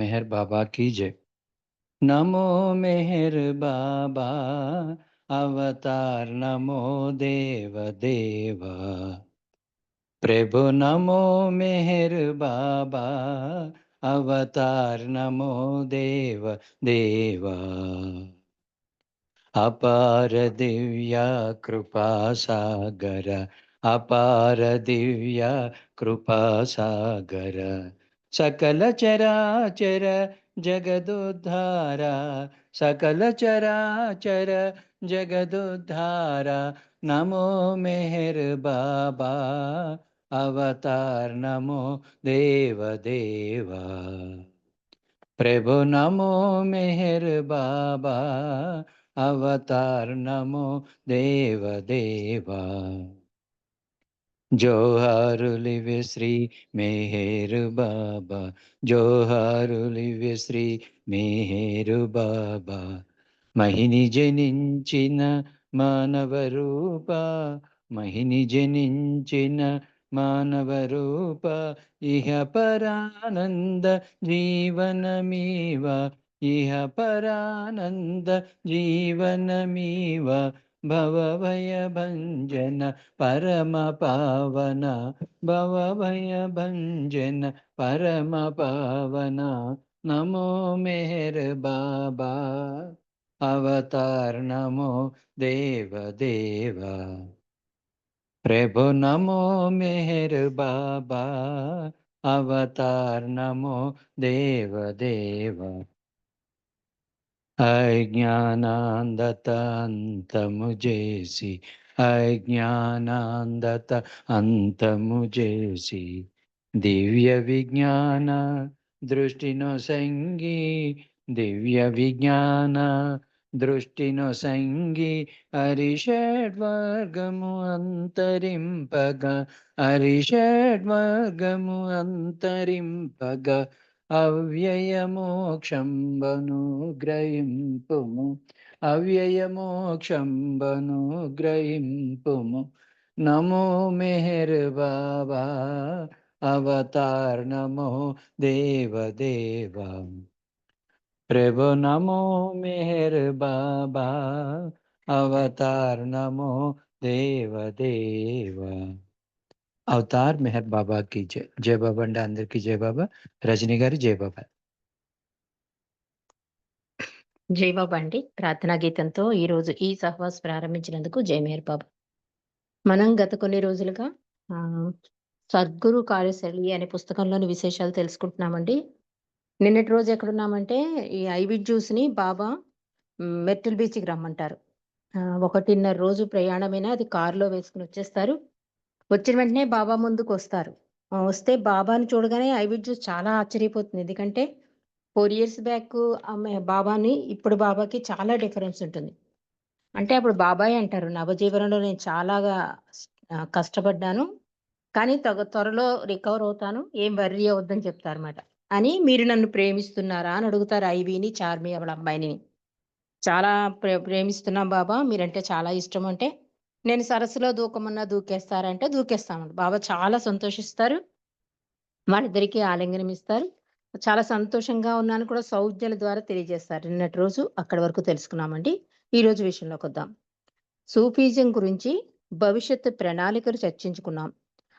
मेहर बाबा की जय नमो मेहर बाबा, अवतार नमो देव, देवा। प्रभु नमो मेहर बाबा, अवतार नमो देव, देवा। अपार दिव्या कृपा सागर, अपार दिव्या कृपा सागर। सकल चराचर जगदुद्धारा चराचर जगदुद्धारा, नमो मेहर बाबा, अवतार नमो देव देवा। प्रभु नमो मेहर बाबा, अवतार नमो देव देवा। జోహారులివి శ్రీ మేహేరు బాబా జోహారులివి శ్రీ మేహేరు బాబా. మహిని జనించిన మానవ రూప మహిని జనించిన మానవ రూప ఇహ పరానంద జీవనమీవ ఇహ పరానంద జీవనమీవ భవభయభంజన పరమ పావన భవభయభంజన పరమ పావన నమో మెహర్ బాబా అవతార్ నమో దేవ దేవ ప్రభు నమో మెహర్ బాబా అవతార్ నమో అజ్ఞానాందతంతము చేసి అజ్ఞానాందత అంతము చేసి దివ్య విజ్ఞాన దృష్టిను సంగి దివ్య విజ్ఞాన దృష్టిను సంగి హరిషడ్వర్గము అంతరింపగ హరిషడ్వర్గము అంతరింపగ అవ్యయమోక్షంబను గ్రహింపుము అవ్యయమోక్షంబను గ్రహింపుము నమో మెహర్ బాబా అవతార్ నమో దేవ దేవ ప్రభు నమో మెహర్ బాబా అవతార్ నమో దేవ దేవ అవతార్ మెహర్ బాబాకి జై జై బాబా అండి అందరికి జై బాబా. రజనీ గారి జై బాబా. జై బాబా అండి. ప్రార్థనా గీతంతో ఈ రోజు ఈ సహవాస్ ప్రారంభించినందుకు జై మేర్ బాబా. మనం గత కొన్ని రోజులుగా సద్గురు కార్యశైలి అనే పుస్తకంలోని విశేషాలు తెలుసుకుంటున్నామండి. నిన్నటి రోజు ఎక్కడున్నామంటే ఈ ఐవిడ్ జ్యూస్ని బాబా మెర్టిల్ బీచ్కి రమ్మంటారు. ఒకటిన్నర రోజు ప్రయాణమైనా అది కారులో వేసుకుని వచ్చేస్తారు. వచ్చిన వెంటనే బాబా ముందుకు వస్తారు. వస్తే బాబాని చూడగానే ఐవిడ్ జ్యూస్ చాలా ఆశ్చర్యపోతుంది. ఎందుకంటే ఫోర్ ఇయర్స్ బ్యాక్ ఆమె బాబాని ఇప్పుడు బాబాకి చాలా డిఫరెన్స్ ఉంటుంది. అంటే అప్పుడు బాబాయ్ అంటారు నవజీవనంలో నేను చాలా కష్టపడ్డాను కానీ తగ త్వరలో రికవర్ అవుతాను ఏం వర్రీ అవద్దని చెప్తారన్నమాట. అని మీరు నన్ను ప్రేమిస్తున్నారా అని అడుగుతారు ఐవీని చార్మి వాళ్ళ అమ్మాయిని. చాలా ప్రే ప్రేమిస్తున్నాం బాబా మీరంటే చాలా ఇష్టం అంటే నేను సరస్సులో దూకమన్నా దూకేస్తారంటే దూకేస్తామండి. బాబా చాలా సంతోషిస్తారు. వాళ్ళిద్దరికీ ఆలింగనం ఇస్తారు చాలా సంతోషంగా ఉన్నాను కూడా సౌజ్ఞల ద్వారా తెలియజేస్తారు. నిన్నటి రోజు అక్కడి వరకు తెలుసుకున్నామండి. ఈ రోజు విషయంలోకి వద్దాం. సూఫీజం గురించి భవిష్యత్తు ప్రణాళికలు చర్చించుకున్నాం.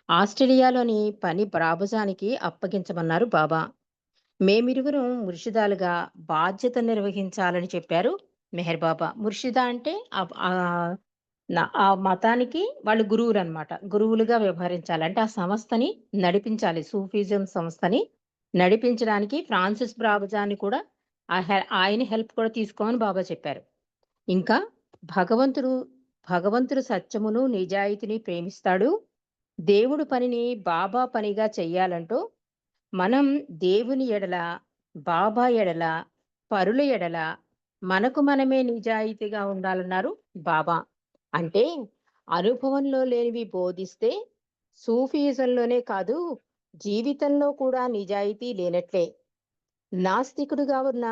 ఆస్ట్రేలియాలోని పని ప్రాభజానికి అప్పగించమన్నారు బాబా. మేమిరువురం ముర్షిదాలుగా బాధ్యత నిర్వహించాలని చెప్పారు మెహర్ బాబా. ముర్షిదా అంటే నా- ఆ మతానికి వాళ్ళు గురువులు అన్నమాట గురువులుగా వ్యవహరించాలి. అంటే ఆ సంస్థని నడిపించాలి. సూఫిజం సంస్థని నడిపించడానికి ఫ్రాన్సిస్ బ్రాబజాన్ని కూడా ఆ ఆయన హెల్ప్ కూడా తీసుకోమని బాబా చెప్పారు. ఇంకా భగవంతుడు భగవంతుడు సత్యమును నిజాయితీని ప్రేమిస్తాడు. దేవుడు పనిని బాబా పనిగా చెయ్యాలంటూ మనం దేవుని ఎడల బాబా ఎడల పరుల ఎడల మనకు మనమే నిజాయితీగా ఉండాలన్నారు బాబా. అంటే అనుభవంలో లేనివి బోధిస్తే సూఫీజంలోనే కాదు జీవితంలో కూడా నిజాయితీ లేనట్లే. నాస్తికుడుగా ఉన్న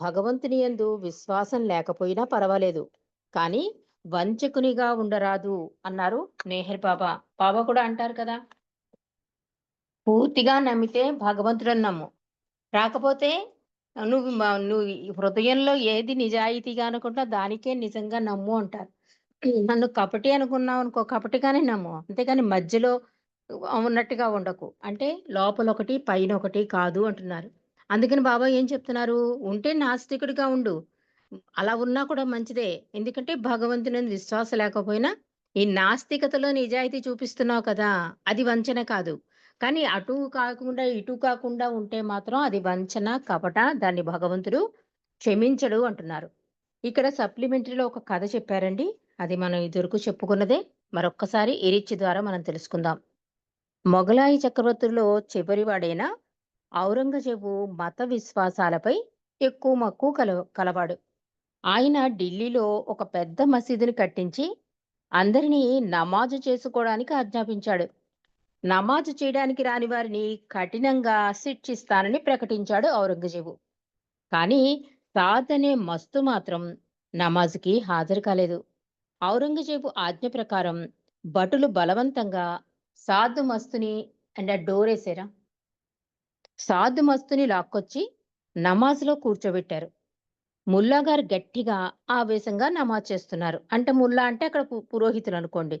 భగవంతుని యందు విశ్వాసం లేకపోయినా పర్వాలేదు. కానీ వంచకునిగా ఉండరాదు అన్నారు మేహర్ బాబా. బాబా కూడా అంటారు కదా. పూర్తిగా నమ్మితే భగవంతుడని నమ్ము. రాకపోతే నువ్వు నువ్వు ఈ హృదయంలో ఏది నిజాయితీగా అనుకుంటా దానికే నిజంగా నమ్ము అంటారు. నన్ను కపటి అనుకున్నావనుకో కపటిగానే నమ్ము. అంతేగాని మధ్యలో ఉన్నట్టుగా ఉండకు. అంటే లోపల ఒకటి పైన ఒకటి కాదు అంటున్నారు. అందుకని బాబా ఏం చెప్తున్నారు? ఉంటే నాస్తికుడిగా ఉండు. అలా ఉన్నా కూడా మంచిదే. ఎందుకంటే భగవంతుని విశ్వాసం లేకపోయినా ఈ నాస్తికతలో నిజాయితీ చూపిస్తున్నావు కదా! అది వంచన కాదు. కానీ అటు కాకుండా, ఇటు కాకుండా ఉంటే మాత్రం అది వంచన, కపట. దాన్ని భగవంతుడు క్షమించడు అంటున్నారు. ఇక్కడ సప్లిమెంటరీలో ఒక కథ చెప్పారండి. అది మనం ఇదివరకు చెప్పుకున్నదే. మరొక్కసారి ఈ ద్వారా మనం తెలుసుకుందాం. మొగలాయి చక్రవర్తుల్లో చివరివాడైన ఔరంగజేబు మత విశ్వాసాలపై ఎక్కువ మక్కువ కల కలవాడు. ఆయన ఢిల్లీలో ఒక పెద్ద మసీదుని కట్టించి అందరినీ నమాజు చేసుకోవడానికి ఆజ్ఞాపించాడు. నమాజు చేయడానికి రాని వారిని కఠినంగా శిక్షిస్తానని ప్రకటించాడు ఔరంగజేబు. కానీ సాద్ అనే మస్తు మాత్రం నమాజ్కి హాజరు కాలేదు. ఔరంగజేబు ఆజ్ఞ ప్రకారం భటులు బలవంతంగా సాధు మస్తుని అంటే డోరేసారా? సాధు మస్తుని లాక్కొచ్చి నమాజ్‌లో కూర్చోబెట్టారు. ముల్లా గారు గట్టిగా, ఆవేశంగా నమాజ్ చేస్తున్నారు. అంటే ముల్లా అంటే అక్కడ పు పురోహితులనుకోండి.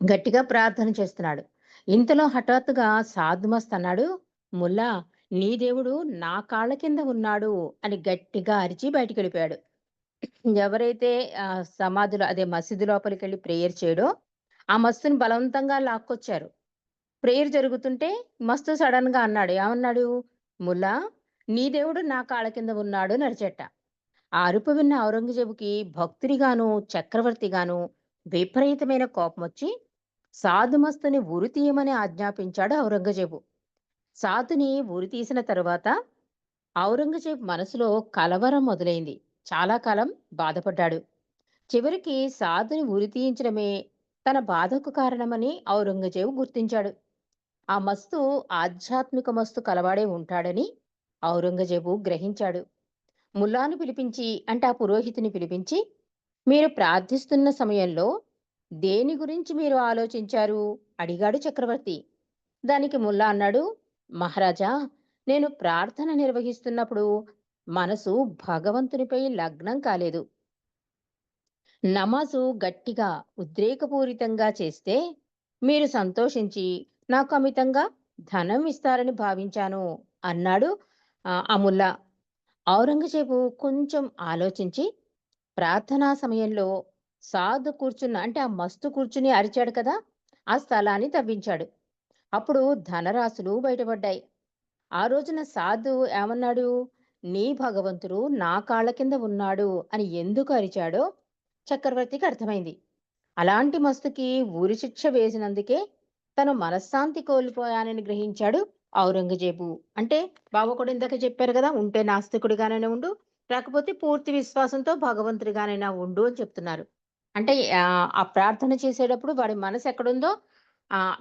గట్టిగా ప్రార్థన చేస్తున్నాడు. ఇంతలో హఠాత్తుగా సాధుమస్త్ అన్నాడు, "ముల్లా నీ దేవుడు నా కాళ్ళ కింద ఉన్నాడు" అని గట్టిగా అరిచి బయటికి వెళ్ళిపోయాడు ఎవరైతే ఆ సమాధిలో అదే మసీదు లోపలికెళ్ళి ప్రేయర్ చేయడో, ఆ మస్తుని బలవంతంగా లాక్కొచ్చారు. ప్రేయర్ జరుగుతుంటే మస్తు సడన్గా అన్నాడు. ఏమన్నాడు? "ముల్లా నీ దేవుడు నా కాళ్ళ కింద ఉన్నాడు" నరిచెట్ట ఆ అరుపు విన్న ఔరంగజేబుకి భక్తుడిగాను, చక్రవర్తిగాను విపరీతమైన కోపమొచ్చి సాద్ మస్తుని ఉరి తీయమని ఆజ్ఞాపించాడు ఔరంగజేబు. సాధుని ఉరి తీసిన తరువాత ఔరంగజేబు మనసులో కలవరం మొదలైంది. చాలా కాలం బాధపడ్డాడు. చివరికి సాధుని ఉరి తీయించడమే తన బాధకు కారణమని ఔరంగజేబు గుర్తించాడు. ఆ మస్తు ఆధ్యాత్మిక మస్తు కలవాడే ఉంటాడని ఔరంగజేబు గ్రహించాడు. ముల్లాను పిలిపించి అంటే ఆ పురోహితుని పిలిపించి, "మీరు ప్రార్థిస్తున్న సమయంలో దేని గురించి మీరు ఆలోచించారు?" అడిగాడు చక్రవర్తి. దానికి ముల్లా అన్నాడు, "మహారాజా నేను ప్రార్థన నిర్వహిస్తున్నప్పుడు మనసు భగవంతునిపై లగ్నం కాలేదు. నమాజు గట్టిగా, ఉద్రేకపూరితంగా చేస్తే మీరు సంతోషించి నాకు అమితంగా ధనం ఇస్తారని భావించాను" అన్నాడు అముల్లా ఔరంగజేబు కొంచెం ఆలోచించి ప్రార్థనా సమయంలో సాధు కూర్చున్న అంటే ఆ మస్తు కూర్చుని అరిచాడు కదా! ఆ స్థలాన్ని తవ్వించాడు. అప్పుడు ధనరాశులు బయటపడ్డాయి. ఆ రోజున సాధు ఏమన్నాడు? "నీ భగవంతుడు నా కాళ్ళ కింద ఉన్నాడు" అని ఎందుకు అరిచాడో చక్రవర్తికి అర్థమైంది. అలాంటి మస్తుకి ఉరి శిక్ష వేసినందుకే తను మనశ్శాంతి కోల్పోయానని గ్రహించాడు ఔరంగజేబు. అంటే బావ కూడా ఇందాక చెప్పారు కదా! ఉంటే నాస్తికుడిగానైనా ఉండు, లేకపోతే పూర్తి విశ్వాసంతో భగవంతుడిగానైనా ఉండు అని చెప్తున్నారు. అంటే ఆ ప్రార్థన చేసేటప్పుడు వాడి మనసు ఎక్కడుందో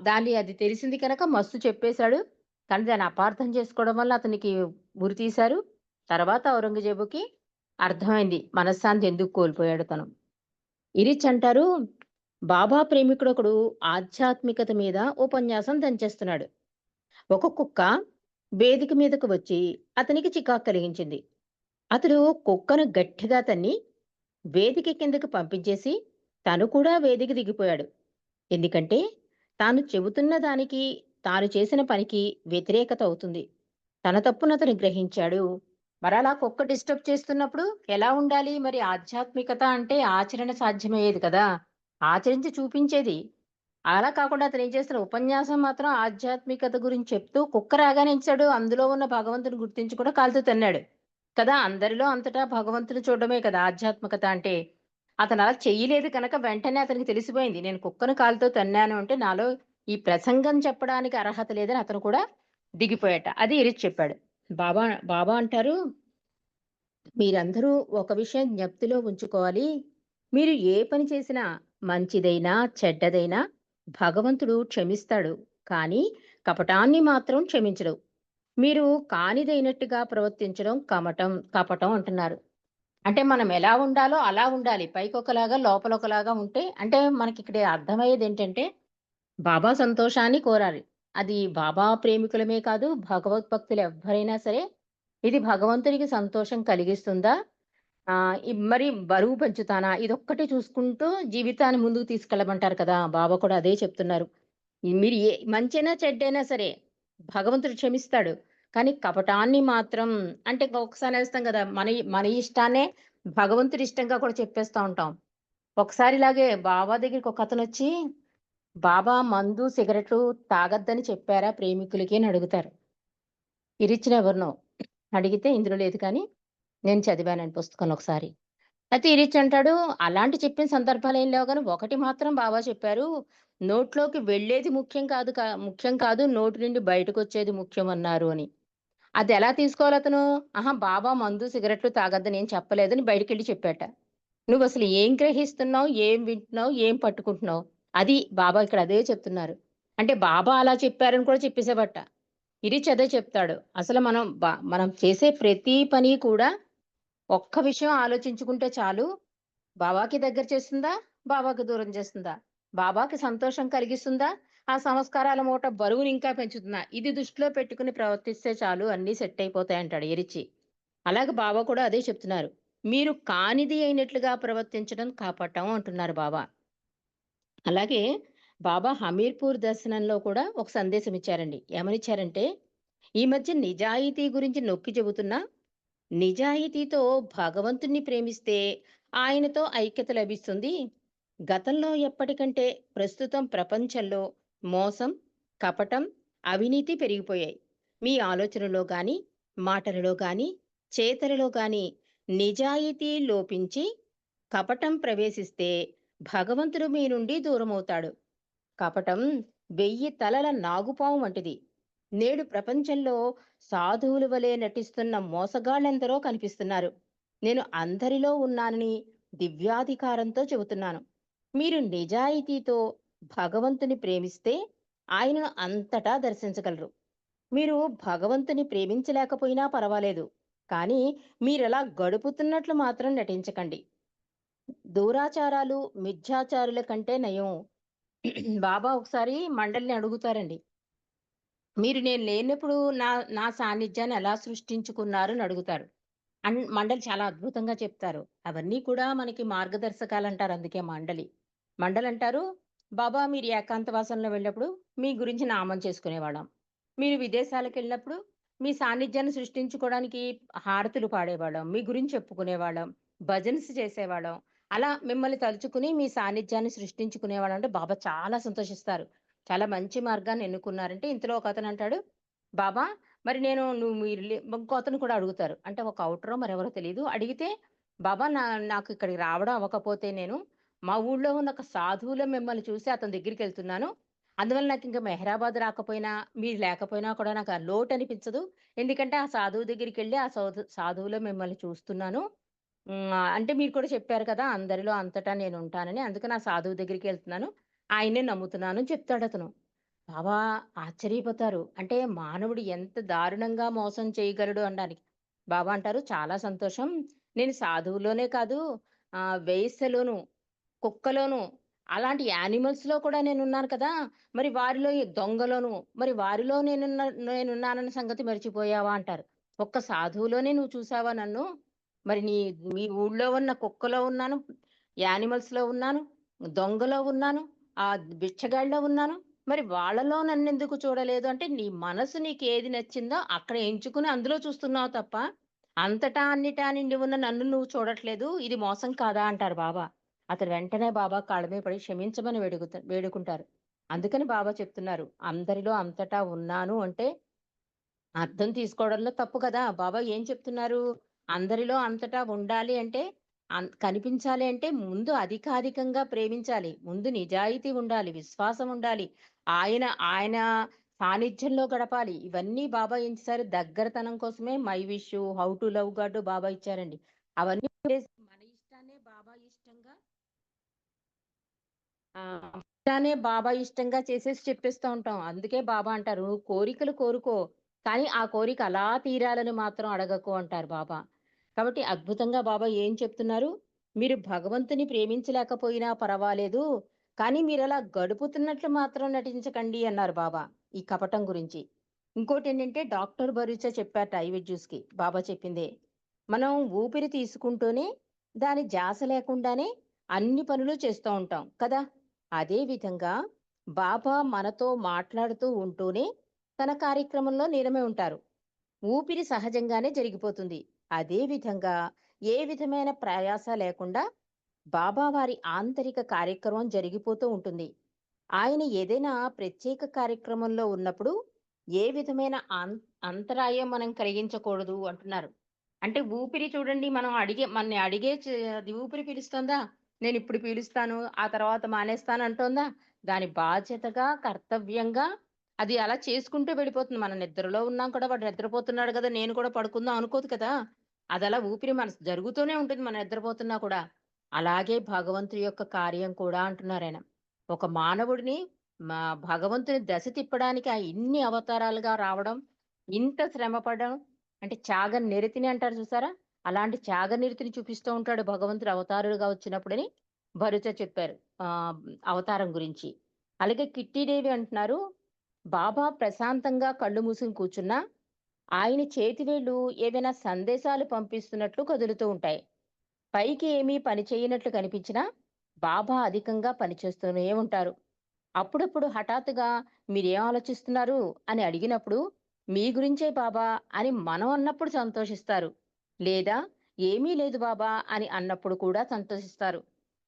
దాన్ని అది తెలిసింది కనుక మస్తు చెప్పేశాడు. కానీ దాన్ని అపార్థం చేసుకోవడం వల్ల అతనికి ఉరి తీశారు. తర్వాత ఔరంగజేబుకి అర్థమైంది మనశ్శాంతి ఎందుకు కోల్పోయాడు తను. ఇరిచ్ అంటారు, బాబా ప్రేమికుడు ఒకడు ఆధ్యాత్మికత మీద ఉపన్యాసం దంచేస్తున్నాడు. ఒక కుక్క వేదిక మీదకు వచ్చి అతనికి చికాకు కలిగించింది. అతడు కుక్కను గట్టిగా తన్ని వేదిక కిందకు పంపించేసి తను కూడా వేదిక దిగిపోయాడు. ఎందుకంటే తాను చెబుతున్న దానికి, తాను చేసిన పనికి వ్యతిరేకత అవుతుంది. తన తప్పును అతను గ్రహించాడు. మరి అలా కుక్క డిస్టర్బ్ చేస్తున్నప్పుడు ఎలా ఉండాలి? మరి ఆధ్యాత్మికత అంటే ఆచరణ సాధ్యమయ్యేది కదా! ఆచరించి చూపించేది. అలా కాకుండా అతను ఏం చేస్తున్న ఉపన్యాసం మాత్రం ఆధ్యాత్మికత గురించి చెప్తూ కుక్క రాగానే ఇచ్చాడు అందులో ఉన్న భగవంతుని గుర్తించి కూడా కాలుతో తన్నాడు. కదా! అందరిలో అంతటా భగవంతుని చూడడమే కదా ఆధ్యాత్మికత అంటే. అతను అలా చెయ్యలేదు కనుక వెంటనే అతనికి తెలిసిపోయింది. నేను కుక్కను కాలుతో తన్నాను అంటే నాలో ఈ ప్రసంగం చెప్పడానికి అర్హత లేదని అతను కూడా దిగిపోయాట. అది ఇరిచి చెప్పాడు. బాబా బాబా అంటారు, మీరందరూ ఒక విషయం జ్ఞప్తిలో ఉంచుకోవాలి. మీరు ఏ పని చేసినా మంచిదైనా, చెడ్డదైనా భగవంతుడు క్షమిస్తాడు. కానీ కపటాన్ని మాత్రం క్షమించడు. మీరు కానిదైనట్టుగా ప్రవర్తించడం కమటం కపటం అంటున్నారు. అంటే మనం ఎలా ఉండాలో అలా ఉండాలి. పైకి ఒకలాగా లోపల ఒకలాగా ఉంటే అంటే మనకి ఇక్కడ అర్థమయ్యేదేంటంటే బాబా సంతోషాన్ని కోరాలి. అది బాబా ప్రేమికులమే కాదు భగవద్భక్తులు ఎవ్వరైనా సరే ఇది భగవంతునికి సంతోషం కలిగిస్తుందా? మరి బరువు పెంచుతానా? ఇదొక్కటి చూసుకుంటూ జీవితాన్ని ముందుకు తీసుకెళ్ళమంటారు కదా బాబా కూడా అదే చెప్తున్నారు. మీరు ఏ మంచైనా చెడ్డైనా సరే భగవంతుడు క్షమిస్తాడు. కానీ కపటాన్ని మాత్రం అంటే ఒకసారి వేస్తాం కదా మన మన ఇష్టాన్నే భగవంతుడి ఇష్టంగా కూడా చెప్పేస్తా ఉంటాం. ఒకసారి ఇలాగే బాబా దగ్గరికి ఒక అతను వచ్చి బాబా మందు సిగరెట్లు తాగద్దని చెప్పారా ప్రేమికులకి అని అడుగుతారు. ఇరిచిన ఎవరినో అడిగితే ఇందులో లేదు కానీ నేను చదివానండి పుస్తకంలో ఒకసారి. అయితే ఇరిచ్ అంటాడు అలాంటి చెప్పిన సందర్భాలు ఏం లేవు కానీ ఒకటి మాత్రం బాబా చెప్పారు నోట్లోకి వెళ్ళేది ముఖ్యం కాదు కా- ముఖ్యం కాదు నోటి నుండి బయటకు వచ్చేది ముఖ్యం అన్నారు అని. అది ఎలా తీసుకోవాలి అతను? ఆహా బాబా మందు సిగరెట్లు తాగద్దని ఏం చెప్పలేదని బయటకెళ్ళి చెప్పాట. నువ్వు అసలు ఏం గ్రహిస్తున్నావు ఏం వింటున్నావు ఏం పట్టుకుంటున్నావు? అది బాబా ఇక్కడ అదే చెప్తున్నారు. అంటే బాబా అలా చెప్పారని కూడా చెప్పేసేబట్ట ఇరిచి అదే చెప్తాడు. అసలు మనం బా- మనం చేసే ప్రతి పని కూడా ఒక్క విషయం ఆలోచించుకుంటే చాలు. బాబాకి దగ్గర చేస్తుందా? బాబాకి దూరం చేస్తుందా? బాబాకి సంతోషం కలిగిస్తుందా? ఆ సంస్కారాల మూట బరువుని ఇంకా పెంచుతుందా? ఇది దృష్టిలో పెట్టుకుని ప్రవర్తిస్తే చాలు. అన్నీ సెట్ అయిపోతాయి అంటాడు ఎరిచి అలాగే బాబా కూడా అదే చెప్తున్నారు. మీరు కానిది అయినట్లుగా ప్రవర్తించడం కాపాడటం అంటున్నారు బాబా. అలాగే బాబా హమీర్పూర్ దర్శనంలో కూడా ఒక సందేశం ఇచ్చారండి. ఏమనిచ్చారంటే ఈ మధ్య నిజాయితీ గురించి నొక్కి చెబుతున్నా నిజాయితీతో భగవంతుణ్ణి ప్రేమిస్తే ఆయనతో ఐక్యత లభిస్తుంది. గతంలో ఎప్పటికంటే ప్రస్తుతం ప్రపంచంలో మోసం కపటం అవినీతి పెరిగిపోయాయి. మీ ఆలోచనలో గాని మాటలలో గాని చేతలలో గాని నిజాయితీ లోపించి కపటం ప్రవేశిస్తే భగవంతుడు మీ నుండి దూరమవుతాడు. కపటం వెయ్యి తలల నాగుపాము వంటిది. నేడు ప్రపంచంలో సాధువుల వలె నటిస్తున్న మోసగాళ్ళెందరో కనిపిస్తున్నారు. నేను అందరిలో ఉన్నానని దివ్యాధికారంతో చెబుతున్నాను. మీరు నిజాయితీతో భగవంతుని ప్రేమిస్తే ఆయనను అంతటా దర్శించగలరు. మీరు భగవంతుని ప్రేమించలేకపోయినా పర్వాలేదు. కానీ మీరలా గడుపుతున్నట్లు మాత్రం నటించకండి. దూరాచారాలు మిథ్యాచారుల కంటే నయం. బాబా ఒకసారి మండలిని అడుగుతారండి. మీరు నేను లేనప్పుడు నా నా సాన్నిధ్యాన్ని ఎలా సృష్టించుకున్నారు అని అడుగుతారు. అన్ మండలి చాలా అద్భుతంగా చెప్తారు. అవన్నీ కూడా మనకి మార్గదర్శకాలు అంటారు అందుకే మండలి. మండలి అంటారు బాబా మీరు ఏకాంతవాసంలో వెళ్ళినప్పుడు మీ గురించి నామం చేసుకునేవాళ్ళం. మీరు విదేశాలకు వెళ్ళినప్పుడు మీ సాన్నిధ్యాన్ని సృష్టించుకోవడానికి హారతులు పాడేవాళ్ళం. మీ గురించి చెప్పుకునేవాళ్ళం. భజన్స్ చేసేవాళ్ళం. అలా మిమ్మల్ని తలుచుకుని మీ సాన్నిధ్యాన్ని సృష్టించుకునేవాడు అంటే బాబా చాలా సంతోషిస్తారు. చాలా మంచి మార్గాన్ని ఎన్నుకున్నారంటే ఇంతలో ఒక అతను అంటాడు బాబా మరి నేను నువ్వు మీరు ఇంకో అతను కూడా అడుగుతారు. అంటే ఒక అవుటరో మరెవరో తెలియదు అడిగితే బాబా నా నాకు ఇక్కడికి రావడం అవ్వకపోతే నేను మా ఊళ్ళో ఉన్న ఒక సాధువులో మిమ్మల్ని చూసి అతని దగ్గరికి వెళ్తున్నాను. అందువల్ల నాకు ఇంకా మెహరాబాద్ రాకపోయినా మీరు లేకపోయినా కూడా నాకు ఆ లోటు అనిపించదు. ఎందుకంటే ఆ సాధువు దగ్గరికి వెళ్ళి ఆ సాధు సాధువులో మిమ్మల్ని చూస్తున్నాను. అంటే మీరు కూడా చెప్పారు కదా అందరిలో అంతటా నేను ఉంటానని అందుకే నా సాధువు దగ్గరికి వెళ్తున్నాను. ఆయనే నమ్ముతున్నాను అని చెప్తాడు అతను. బాబా ఆశ్చర్యపోతారు. అంటే మానవుడు ఎంత దారుణంగా మోసం చేయగలడు అనడానికి. బాబా అంటారు చాలా సంతోషం. నేను సాధువులోనే కాదు ఆ వేసలోను కుక్కలోను అలాంటి యానిమల్స్లో కూడా నేను ఉన్నాను కదా. మరి వారిలో ఈ దొంగలోను మరి వారిలో నేనున్న నేనున్నానన్న సంగతి మర్చిపోయావా? అంటారు. ఒక్క సాధువులోనే నువ్వు చూసావా నన్ను? మరి నీ మీ ఊళ్ళో ఉన్న కుక్కలో ఉన్నాను యానిమల్స్లో ఉన్నాను దొంగలో ఉన్నాను ఆ బిచ్చగాళ్ళలో ఉన్నాను. మరి వాళ్ళలో నన్ను ఎందుకు చూడలేదు? అంటే నీ మనసు నీకు ఏది నచ్చిందో అక్కడ ఎంచుకుని అందులో చూస్తున్నావు తప్ప అంతటా అన్నిటా నిండి ఉన్న నన్ను నువ్వు చూడట్లేదు. ఇది మోసం కాదా? అంటారు బాబా. అతను వెంటనే బాబా కాళ్ళమే పడి క్షమించమని వేడుకు వేడుకుంటారు. అందుకని బాబా చెప్తున్నారు అందరిలో అంతటా ఉన్నాను అంటే అర్థం తీసుకోవడంలో తప్పు కదా? బాబా ఏం చెప్తున్నారు? అందరిలో అంతటా ఉండాలి అంటే అన్- కనిపించాలి అంటే ముందు అధికాధికంగా ప్రేమించాలి. ముందు నిజాయితీ ఉండాలి విశ్వాసం ఉండాలి. ఆయన ఆయన సాన్నిధ్యంలో గడపాలి. ఇవన్నీ బాబా ఏం దగ్గరతనం కోసమే my wish how to love God Baba ఇచ్చారండి. అవన్నీ మన ఇష్టాన్ని బాబా ఇష్టంగా ఆ, బాబా ఇష్టంగా చేసేసి చెప్పేస్తూ ఉంటాం. అందుకే బాబా అంటారు కోరికలు కోరుకో కానీ ఆ కోరిక అలా తీరాలని మాత్రం అడగకు అంటారు బాబా. కాబట్టి అద్భుతంగా బాబా ఏం చెప్తున్నారు? మీరు భగవంతుని ప్రేమించలేకపోయినా పర్వాలేదు కానీ మీరు అలా గడుపుతున్నట్లు మాత్రం నటించకండి అన్నారు బాబా ఈ కపటం గురించి. ఇంకోటి ఏంటంటే డాక్టర్ భరోసా చెప్పారట జ్యూస్కి బాబా చెప్పిందే మనం ఊపిరి తీసుకుంటూనే దాని జాస లేకుండానే అన్ని పనులు చేస్తూ ఉంటాం కదా. అదే విధంగా బాబా మనతో మాట్లాడుతూ ఉంటూనే తన కార్యక్రమంలో నీలమే ఉంటారు. ఊపిరి సహజంగానే జరిగిపోతుంది. అదే విధంగా ఏ విధమైన ప్రయాస లేకుండా బాబా వారి ఆంతరిక కార్యక్రమం జరిగిపోతూ ఉంటుంది. ఆయన ఏదైనా ప్రత్యేక కార్యక్రమంలో ఉన్నప్పుడు ఏ విధమైన అంతరాయం మనం కలిగించకూడదు అంటున్నారు. అంటే ఊపిరి చూడండి మనం అడిగే మన అడిగే అది ఊపిరి పీలుస్తుందా? నేను ఇప్పుడు పీలుస్తాను ఆ తర్వాత మానేస్తాను అంటోందా? దాని బాధ్యతగా కర్తవ్యంగా అది అలా చేసుకుంటూ వెళ్ళిపోతుంది. మన నిద్రలో ఉన్నాం కూడా వాడు నిద్రపోతున్నాడు కదా నేను కూడా పడుకుందాం అనుకోదు కదా. అది అలా ఊపిరి మన జరుగుతూనే ఉంటుంది మనం నిద్రపోతున్నా కూడా. అలాగే భగవంతుడి యొక్క కార్యం కూడా అంటున్నారు ఆయన. ఒక మానవుడిని మా భగవంతుని దశ తిప్పడానికి ఆ ఇన్ని అవతారాలుగా రావడం ఇంత శ్రమపడడం అంటే త్యాగ నిరతిని అంటారు చూసారా? అలాంటి త్యాగ నిరతిని చూపిస్తూ ఉంటాడు భగవంతుడు అవతారుడుగా వచ్చినప్పుడని భరుచ చెప్పారు ఆ అవతారం గురించి. అలాగే కిట్టిదేవి అంటున్నారు బాబా ప్రశాంతంగా కళ్ళు మూసుకుని కూర్చున్నా ఆయన చేతివేళ్ళు ఏవైనా సందేశాలు పంపిస్తున్నట్లు కదులుతూ ఉంటాయి. పైకి ఏమీ పని చేయనట్లు కనిపించినా బాబా అధికంగా పనిచేస్తూనే ఉంటారు. అప్పుడప్పుడు హఠాత్తుగా మీరేం ఆలోచిస్తున్నారు అని అడిగినప్పుడు మీ గురించే బాబా అని మనం అన్నప్పుడు సంతోషిస్తారు. లేదా ఏమీ లేదు బాబా అని అన్నప్పుడు కూడా సంతోషిస్తారు.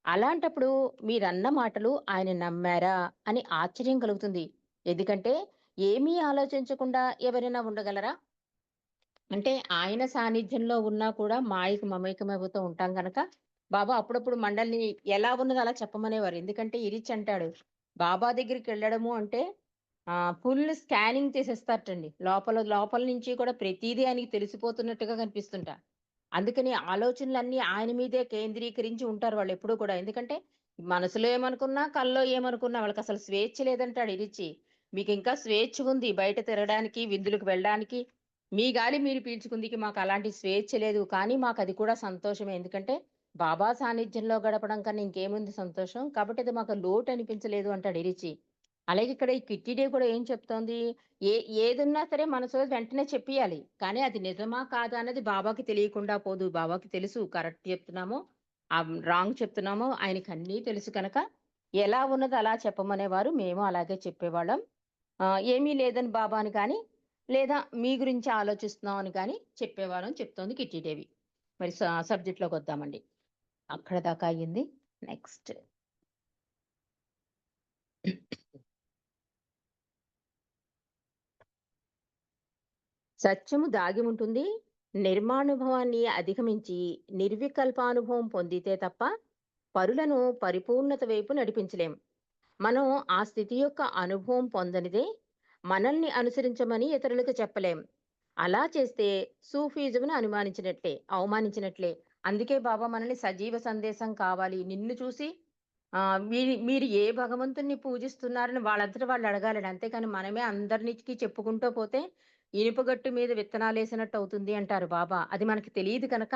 అలాంటప్పుడు మీరన్న మాటలు ఆయన నమ్మారా అని ఆశ్చర్యం కలుగుతుంది. ఎందుకంటే ఏమీ ఆలోచించకుండా ఎవరైనా ఉండగలరా? అంటే ఆయన సాన్నిధ్యంలో ఉన్నా కూడా మాయకు మమేకమైపోతూ ఉంటాం కనుక బాబా అప్పుడప్పుడు మండలిని ఎలా ఉన్నదో అలా చెప్పమనేవారు. ఎందుకంటే ఇరిచ్ అంటాడు బాబా దగ్గరికి వెళ్ళడము అంటే ఫుల్ స్కానింగ్ చేసేస్తారటండి. లోపల లోపల నుంచి కూడా ప్రతిదీ ఆయనకి తెలిసిపోతున్నట్టుగా కనిపిస్తుంటా. అందుకని ఆలోచనలన్నీ ఆయన మీదే కేంద్రీకరించి ఉంటారు వాళ్ళు ఎప్పుడూ కూడా. ఎందుకంటే మనసులో ఏమనుకున్నా కల్లో ఏమనుకున్నా వాళ్ళకి అసలు స్వేచ్ఛ లేదంటాడు ఇరిచి. మీకు ఇంకా స్వేచ్ఛ ఉంది బయట తిరగడానికి విందులకు వెళ్ళడానికి. మీ గాలి మీరు పీల్చుకుందికి మాకు అలాంటి స్వేచ్ఛ లేదు. కానీ మాకు అది కూడా సంతోషమే. ఎందుకంటే బాబా సాన్నిధ్యంలో గడపడం కన్నా ఇంకేముంది సంతోషం? కాబట్టి అది మాకు లోటు అనిపించలేదు అంటాడు ఇరిచి. అలాగే ఇక్కడ ఈ కిట్టిడే కూడా ఏం చెప్తోంది? ఏ ఏదున్నా సరే మనసు వెంటనే చెప్పియాలి. కానీ అది నిజమా కాదా అన్నది బాబాకి తెలియకుండా పోదు. బాబాకి తెలుసు. కరెక్ట్ చెప్తున్నాము. రాంగ్ చెప్తున్నాము. ఆయనకి అన్నీ తెలుసు కనుక ఎలా ఉన్నది అలా చెప్పమనేవారు మేము అలాగే చెప్పేవాళ్ళం. ఏమీ లేదని బాబాని కానీ లేదా మీ గురించి ఆలోచిస్తున్నాం అని కానీ చెప్పేవాళ్ళం చెప్తోంది కిట్టిదేవి మరి సబ్జెక్ట్లోకి వద్దామండి. అక్కడ దాకా అయ్యింది. నెక్స్ట్. సత్యము దాగి ఉంటుంది. నిర్మానుభవాన్ని అధిగమించి నిర్వికల్పానుభవం పొందితే తప్ప పరులను పరిపూర్ణత వైపు నడిపించలేం. మనం ఆ స్థితి యొక్క అనుభవం పొందనిదే మనల్ని అనుసరించమని ఇతరులకు చెప్పలేం. అలా చేస్తే సూఫీజమును అనుమానించినట్లే అవమానించినట్లే. అందుకే బాబా మనల్ని సజీవ సందేశం కావాలి. నిన్ను చూసి ఆ మీరు మీరు ఏ భగవంతుణ్ణి పూజిస్తున్నారని వాళ్ళంతట వాళ్ళు అడగాలని అంతేకాని మనమే అందరినికి చెప్పుకుంటూ పోతే ఇనుపగట్టు మీద విత్తనాలు వేసినట్టు అవుతుంది అంటారు బాబా. అది మనకి తెలియదు కనుక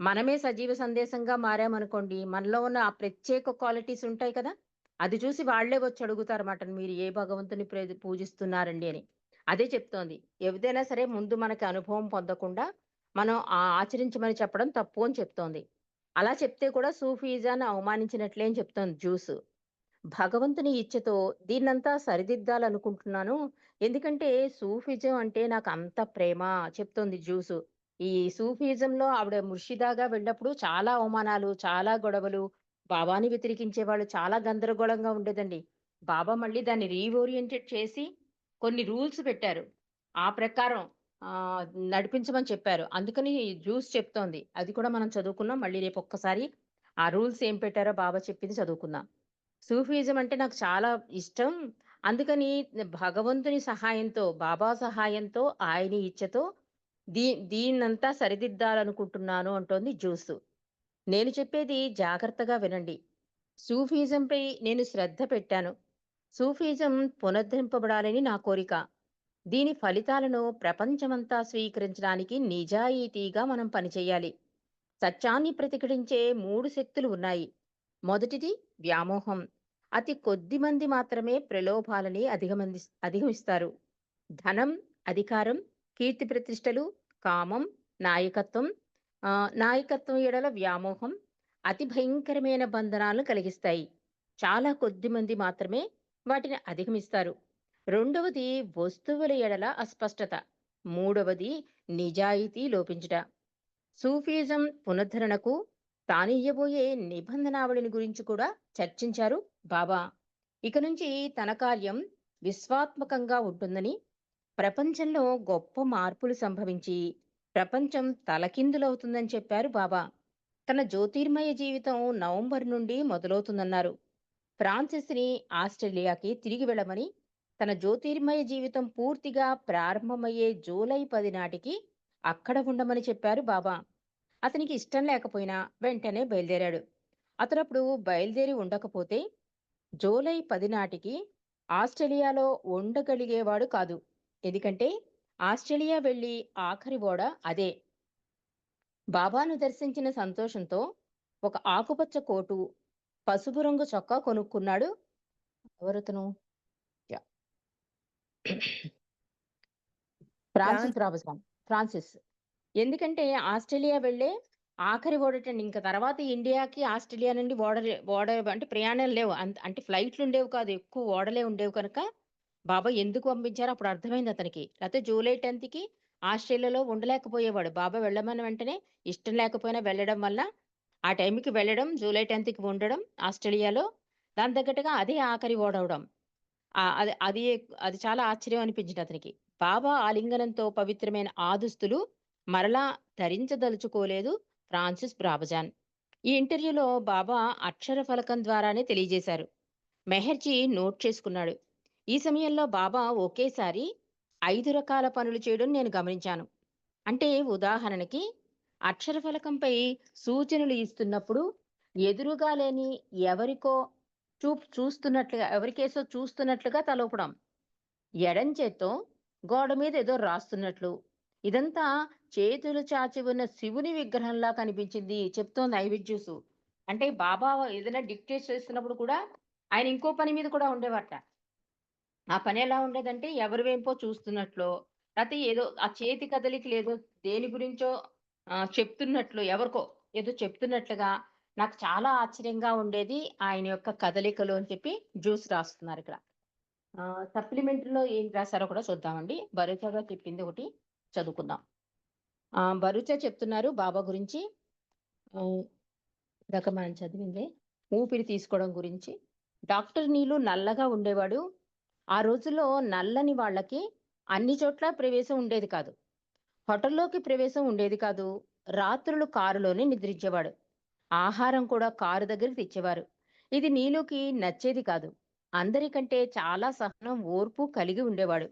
మనమే సజీవ సందేశంగా మారామనుకోండి మనలో ఉన్న ఆ ప్రత్యేక క్వాలిటీస్ ఉంటాయి కదా అది చూసి వాళ్ళే వచ్చి అడుగుతారు అన్నమాట మీరు ఏ భగవంతుని ప్రే- పూజిస్తున్నారండి అని. అదే చెప్తోంది. ఏదైనా సరే ముందు మనకి అనుభవం పొందకుండా మనం ఆ ఆచరించమని చెప్పడం తప్పు అని చెప్తోంది. అలా చెప్తే కూడా సూఫీజాన్ని అవమానించినట్లే అని చెప్తోంది జ్యూస్. భగవంతుని ఇచ్చతో దీన్నంతా సరిదిద్దాలనుకుంటున్నాను. ఎందుకంటే సూఫిజం అంటే నాకు అంత ప్రేమ చెప్తోంది జ్యూసు. ఈ సూఫిజంలో ఆవిడ ముర్షిదాగా వెళ్ళినప్పుడు చాలా అవమానాలు చాలా గొడవలు బాబాని వ్యతిరేకించే వాళ్ళు చాలా గందరగోళంగా ఉండేదండి. బాబా మళ్ళీ దాన్ని రీఓరియంటెడ్ చేసి కొన్ని రూల్స్ పెట్టారు. ఆ ప్రకారం నడిపించమని చెప్పారు. అందుకని జ్యూస్ చెప్తోంది. అది కూడా మనం చదువుకున్నాం. మళ్ళీ రేపు ఒక్కసారి ఆ రూల్స్ ఏం పెట్టారో బాబా చెప్పింది చదువుకుందాం. సూఫిజం అంటే నాకు చాలా ఇష్టం. అందుకని భగవంతుని సహాయంతో బాబా సహాయంతో ఆయన ఇచ్చతో దీ దీన్నంతా సరిదిద్దాలనుకుంటున్నాను అంటోంది జ్యూస్. నేను చెప్పేది జాగ్రత్తగా వినండి. సూఫీజంపై నేను శ్రద్ధ పెట్టాను. సూఫీజం పునరుద్ధరింపబడాలని నా కోరిక. దీని ఫలితాలను ప్రపంచమంతా స్వీకరించడానికి నిజాయితీగా మనం పనిచేయాలి. సత్యాన్ని ప్రతిఘటించే మూడు శక్తులు ఉన్నాయి. మొదటిది వ్యామోహం. అతి కొద్ది మంది మాత్రమే ప్రలోభాలని అధిగమంది అధిగమిస్తారు. ధనం అధికారం కీర్తి ప్రతిష్టలు కామం నాయకత్వం నాయకత్వం ఎడల వ్యామోహం అతి భయంకరమైన బంధనాలను కలిగిస్తాయి. చాలా కొద్ది మంది మాత్రమే వాటిని అధిగమిస్తారు. రెండవది వస్తువుల ఎడల అస్పష్టత మూడవది నిజాయితీ లోపించుట. సూఫీజం పునరుద్ధరణకు తానియ్యబోయే నిబంధనావళిని గురించి కూడా చర్చించారు బాబా. ఇక నుంచి తన కార్యం విశ్వాత్మకంగా ఉంటుందని ప్రపంచంలో గొప్ప మార్పులు సంభవించి ప్రపంచం తలకిందులవుతుందని చెప్పారు బాబా. తన జ్యోతిర్మయ జీవితం నవంబర్ నుండి మొదలవుతుందన్నారు. ఫ్రాన్సిస్ని ఆస్ట్రేలియాకి తిరిగి వెళ్ళమని తన జ్యోతిర్మయ జీవితం పూర్తిగా ప్రారంభమయ్యే జూలై పది నాటికి అక్కడ ఉండమని చెప్పారు బాబా. అతనికి ఇష్టం లేకపోయినా వెంటనే బయలుదేరాడు. అతనప్పుడు బయలుదేరి ఉండకపోతే జూలై పది నాటికి ఆస్ట్రేలియాలో ఉండగలిగేవాడు కాదు. ఎందుకంటే ఆస్ట్రేలియా వెళ్ళి ఆఖరి ఓడ అదే. బాబాను దర్శించిన సంతోషంతో ఒక ఆకుపచ్చ కోటు పసుపు రంగు చొక్కా కొనుక్కున్నాడు ఎవరతను. Francis Robson Francis. ఎందుకంటే ఆస్ట్రేలియా వెళ్ళే ఆఖరి ఓడటండి ఇంకా తర్వాత ఇండియాకి ఆస్ట్రేలియా నుండి ఓడ ఓడ అంటే ప్రయాణాలు లేవు. అంటే ఫ్లైట్లు ఉండేవి కాదు ఎక్కువ ఓడలే ఉండేవి కనుక బాబా ఎందుకు పంపించారో అప్పుడు అర్థమైంది అతనికి. లేకపోతే జూలై టెన్త్కి ఆస్ట్రేలియాలో ఉండలేకపోయేవాడు. బాబా వెళ్ళమని వెంటనే ఇష్టం లేకపోయినా వెళ్ళడం వల్ల ఆ టైంకి వెళ్ళడం జూలై టెన్త్కి ఉండడం ఆస్ట్రేలియాలో దాని తగ్గట్టుగా అదే ఆఖరి ఓడవడం. అది అది అది చాలా ఆశ్చర్యం అనిపించింది అతనికి. బాబా ఆలింగనంతో పవిత్రమైన ఆదుస్తులు మరలా ధరించదలుచుకోలేదు ఫ్రాన్సిస్ బ్రాబజాన్. ఈ ఇంటర్వ్యూలో బాబా అక్షర ఫలకం ద్వారానే తెలియజేశారు. మెహర్జీ నోట్ చేసుకున్నాడు. ఈ సమయంలో బాబా ఒకేసారి ఐదు రకాల పనులు చేయడం నేను గమనించాను. అంటే ఉదాహరణకి అక్షర ఫలకంపై సూచనలు ఇస్తున్నప్పుడు ఎదురుగా లేని ఎవరికో చూ చూస్తున్నట్లుగా ఎవరికేసో చూస్తున్నట్లుగా తలోపడం. ఎడం చేత్తో గోడ మీద ఏదో రాస్తున్నట్లు. ఇదంతా చేతులు చాచి ఉన్న శివుని విగ్రహంలా కనిపించింది చెప్తోంది ఐవిడ్యూసు అంటే బాబా ఏదైనా డిక్టేట్ చేస్తున్నప్పుడు కూడా ఆయన ఇంకో పని మీద కూడా ఉండేవారట. ఆ పని ఎలా ఉండేదంటే ఎవరి వేంపో చూస్తున్నట్లు లేకపోతే ఏదో ఆ చేతి కదలికలు ఏదో దేని గురించో చెప్తున్నట్లు ఎవరికో ఏదో చెప్తున్నట్లుగా నాకు చాలా ఆశ్చర్యంగా ఉండేది ఆయన యొక్క కదలికలు అని చెప్పి జ్యూస్ రాస్తున్నారు ఇక్కడ. సప్లిమెంటరీలో ఏం రాశారో కూడా చూద్దామండి. బరుచగా చెప్పింది ఒకటి చదువుకుందాం. భరూచా చెప్తున్నారు బాబా గురించి. ఆ, ఇందాక మనం చదివింది ఊపిరి తీసుకోవడం గురించి. డాక్టర్ నీళ్ళు నల్లగా ఉండేవాడు ఆ రోజుల్లో నల్లని వాళ్ళకి అన్ని చోట్ల ప్రవేశం ఉండేది కాదు. హోటల్లోకి ప్రవేశం ఉండేది కాదు. రాత్రులు కారులోనే నిద్రించేవాడు. ఆహారం కూడా కారు దగ్గరికి తెచ్చేవారు. ఇది నీలుకి నచ్చేది కాదు. అందరికంటే చాలా సహనం ఓర్పు కలిగి ఉండేవాడు.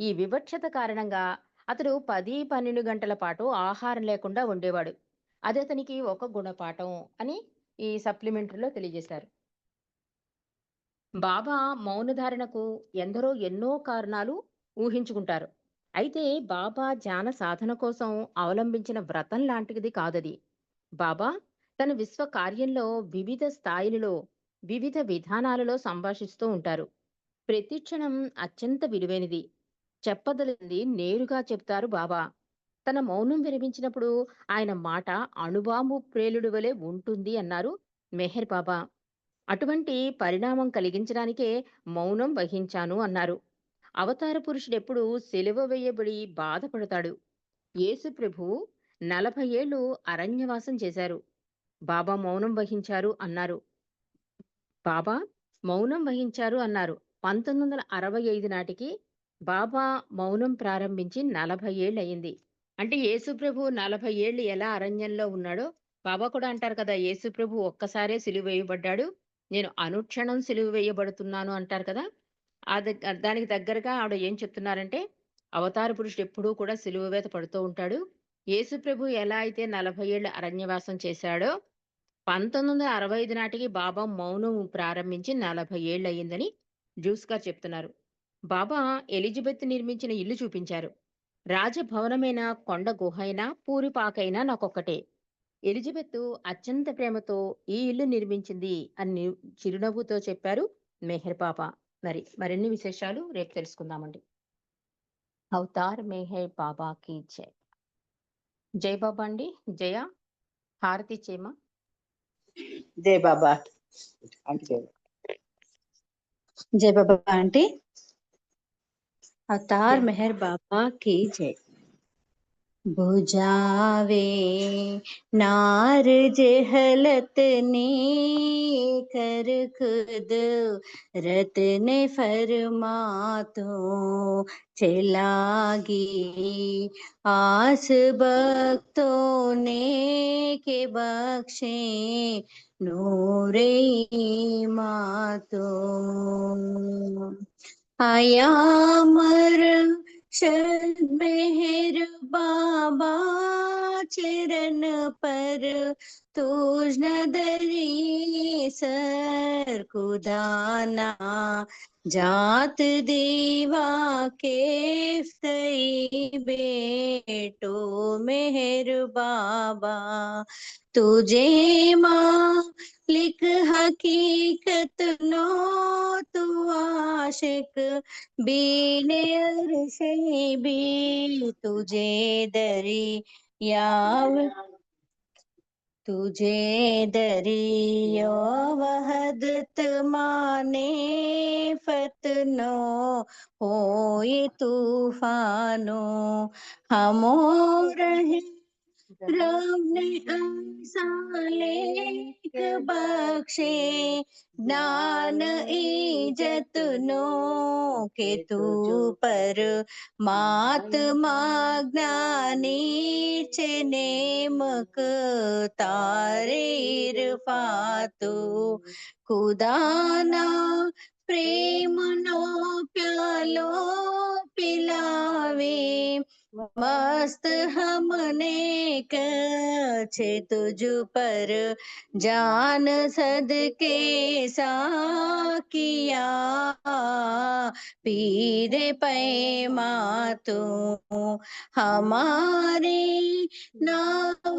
ఈ వివక్షత కారణంగా అతడు పది పన్నెండు గంటల పాటు ఆహారం లేకుండా ఉండేవాడు. అది అతనికి ఒక గుణపాఠం అని ఈ సప్లిమెంటరీలో తెలియజేశారు. బాబా మౌనధారణకు ఎందరో ఎన్నో కారణాలు ఊహించుకుంటారు. అయితే బాబా ధ్యాన సాధన కోసం అవలంబించిన వ్రతం లాంటిది కాదది. బాబా తన విశ్వ కార్యంలో వివిధ స్థాయిలలో వివిధ విధానాలలో సంభాషిస్తూ ఉంటారు. ప్రతి క్షణం అత్యంత విలువైనది. చెప్పదలింది నేరుగా చెప్తారు బాబా. తన మౌనం విరమించినప్పుడు ఆయన మాట అణుబాంబు ప్రేలుడు వలె ఉంటుంది అన్నారు మెహర్ బాబా. అటువంటి పరిణామం కలిగించడానికే మౌనం వహించాను అన్నారు. అవతార పురుషుడెప్పుడు సెలవ వేయబడి బాధపడతాడు. యేసు ప్రభువు నలభై ఏళ్ళు అరణ్యవాసం చేశారు. బాబా మౌనం వహించారు అన్నారు. బాబా మౌనం వహించారు అన్నారు. పంతొమ్మిది వందల అరవై ఐదు నాటికి బాబా మౌనం ప్రారంభించి నలభై ఏళ్ళు అయింది. అంటే యేసుప్రభు నలభై ఏళ్ళు ఎలా అరణ్యంలో ఉన్నాడో బాబా కూడా అంటారు కదా యేసుప్రభు ఒక్కసారే సిలువ వేయబడ్డాడు. నేను అనుక్షణం సిలువ వేయబడుతున్నాను అంటారు కదా ఆ దానికి దగ్గరగా ఆవిడ ఏం చెప్తున్నారంటే అవతార పురుషుడు ఎప్పుడూ కూడా సిలువ వేత పడుతూ ఉంటాడు. యేసుప్రభు ఎలా అయితే నలభై ఏళ్ళు అరణ్యవాసం చేశాడో పంతొమ్మిది వందల అరవై ఐదు నాటికి బాబా మౌనం ప్రారంభించి నలభై ఏళ్ళు అయ్యిందని జ్యూస్ గారు చెప్తున్నారు. బాబా ఎలిజబెత్ నిర్మించిన ఇల్లు చూపించారు. రాజభవనమైన కొండ గుహ అయినా పూరిపాకైనా నాకొక్కటే. ఎలిజబెత్ అత్యంత ప్రేమతో ఈ ఇల్లు నిర్మించింది అని చిరునవ్వుతో చెప్పారు మెహర్ పాప. మరి మరిన్ని విశేషాలు రేపు తెలుసుకుందామండి. అవతార్ మెహర్ బాబాకి జై. జై బాబా అండి. జయ. హారతి చేమ. జై బాబా. జై బాబా అంటే అవతార్ మెహర్ బాబా కి జై. बुझावे नार जहलत ने कर खुद। रतन फरमा तो चलागी आस भक्तों ने के बख्शे नूरे मातो आया मर शर मेहर बाबा चरण पर तुझ नदरी सर कुदाना जात देवा के सही बेटो मेहर बाबा। तुझे माँ लिख हकीकत नो, तू आशिक बीने अरशे भी, तुझे दरी याव तुझे दरियो वहदत माने फतनो होए तूफानो हमो रहे रब ने असालेक बख्शे ज्ञान इजत नो के तू पर मात्मा ज्ञानी चे नेमक तारे इरफातु खुदाना प्रेम नो प्यालो पिलावे मस्त हमने कछे तुझ पर जान सदके सा किया। पीरे पैमा तू हमारे नाव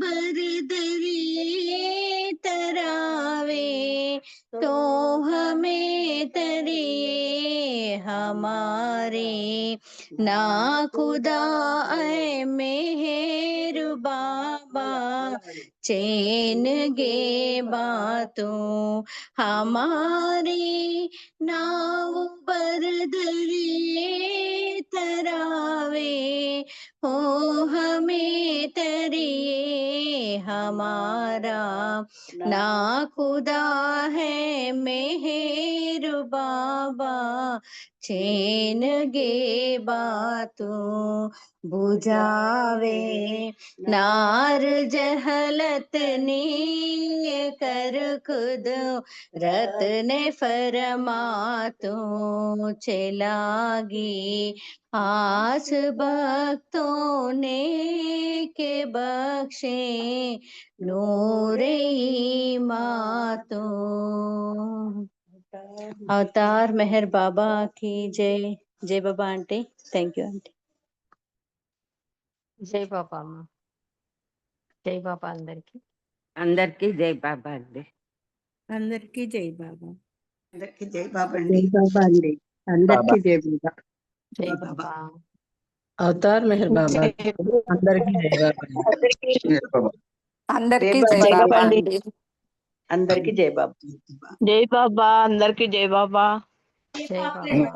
भर दरिए तरावे तो हमें तरिए हमारे ना खुदा ऐ मेहर बाबा, चैन गे बातों, हमारी नाव पर दरिए तरावे, हो हमें तरिए हमारा ना खुदा है मेहर बाबा చేనగే బాతు బుజావే నార్ జహలత నీ कर खुद रत ने फरमा तो चलागी। आस भक्तों ने के बख्शे नूरे मातो। अवतार मेहर बाबा की जय जय Baba aunty thank you aunty జై బాబా అమ్మ జై బాబా అందరికి అందరికీ జై బాబా అండి అందరికీ జై బాబా అందరికీ జై బాబా అండి జై బాబా అండి అందరికీ జై బాబా జై జై బాబా అవతార్ మెహర్ బాబా అందరికీ జై బాబా అందరికీ జై జై బాబా బాబా అండి. అండి అందరికీ జై బాబా. జై బాబా అందరికీ జై బాబా. జై బాబా.